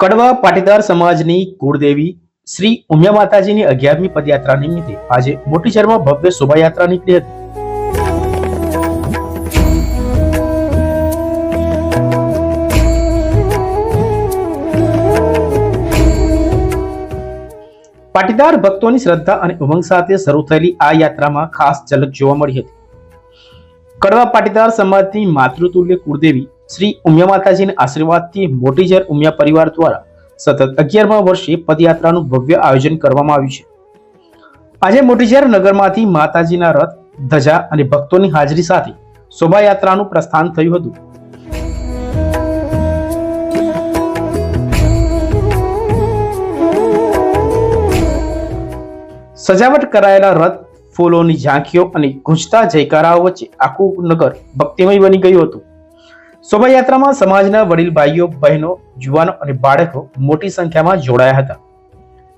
કડવા પાટીદાર સમાજની કુળદેવી શ્રી ઉમિયા માતાજીની અગિયારમી પદયાત્રા નિમિત્તે આજે મોટી શહેરમાં ભવ્ય શોભાયાત્રા નીકળી હતી. પાટીદાર ભક્તોની શ્રદ્ધા અને ઉમંગ સાથે શરૂ થયેલી આ યાત્રામાં ખાસ ઝલક જોવા મળી હતી. કડવા પાટીદાર સમાજની માતૃતુલ્ય કુળદેવી શ્રી ઉમિયા માતાજીના આશીર્વાદથી મોટીજર ઉમિયા પરિવાર દ્વારા સતત અગિયારમા વર્ષે પદયાત્રાનું ભવ્ય આયોજન કરવામાં આવ્યું છે. આજે મોટીજર નગરમાંથી માતાજીના રથ, ધજા અને ભક્તોની હાજરી સાથે શોભાયાત્રાનું પ્રસ્થાન થયું હતું. સજાવટ કરાયેલા રથ ફૂલોની ઝાંખીઓ અને ગુંજતા જયકારાઓ વચ્ચે આખું નગર ભક્તિમય બની ગયું હતું. શોભાયાત્રામાં સમાજના વડીલ ભાઈઓ, બહેનો, યુવાનો અને બાળકો મોટી સંખ્યામાં જોડાયા હતા.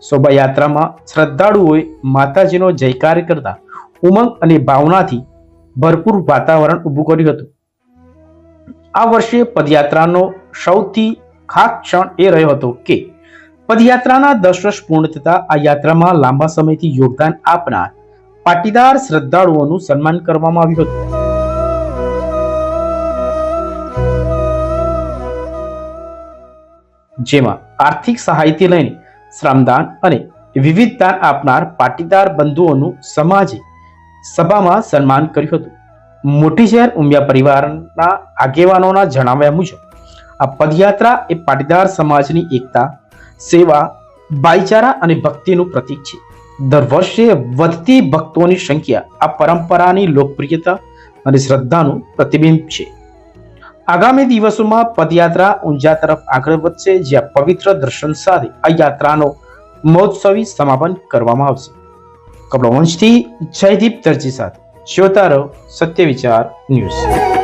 શોભાયાત્રામાં શ્રદ્ધાળુઓએ માતાજીનો જયકાર કરતા ઉમંગ અને ભાવનાથી ભરપૂર વાતાવરણ ઊભું કર્યું હતું. આ વર્ષે પદયાત્રાનો સૌથી ખાસ ક્ષણ એ રહ્યો હતો કે પદયાત્રાના દસ વર્ષ પૂર્ણ થતા આ યાત્રામાં લાંબા સમયથી યોગદાન આપનાર પાટીદાર શ્રદ્ધાળુઓનું સન્માન કરવામાં આવ્યું હતું. જેમાં આર્થિક સહાયથી લઈને શ્રમદાન અને વિવિધ દાન આપનાર પાટીદાર બંધુઓનું સમાજે સભામાં સન્માન કર્યું હતું. મોટી શહેર ઉમિયા પરિવારના આગેવાનોના જણાવ્યા મુજબ, આ પદયાત્રા એ પાટીદાર સમાજની એકતા, સેવા, ભાઈચારા અને ભક્તિનું પ્રતીક છે. દર વર્ષે વધતી ભક્તોની સંખ્યા આ પરંપરાની લોકપ્રિયતા અને શ્રદ્ધાનું પ્રતિબિંબ છે. આગામી દિવસોમાં પદયાત્રા ઊંઝા તરફ આગળ વધશે, જ્યાં પવિત્ર દર્શન સાથે આ યાત્રાનો મહોત્સવી સમાપન કરવામાં આવશે. કપડવંશથી જયદીપ દરજી સાથે શ્રોતારો સત્ય વિચાર ન્યૂઝ.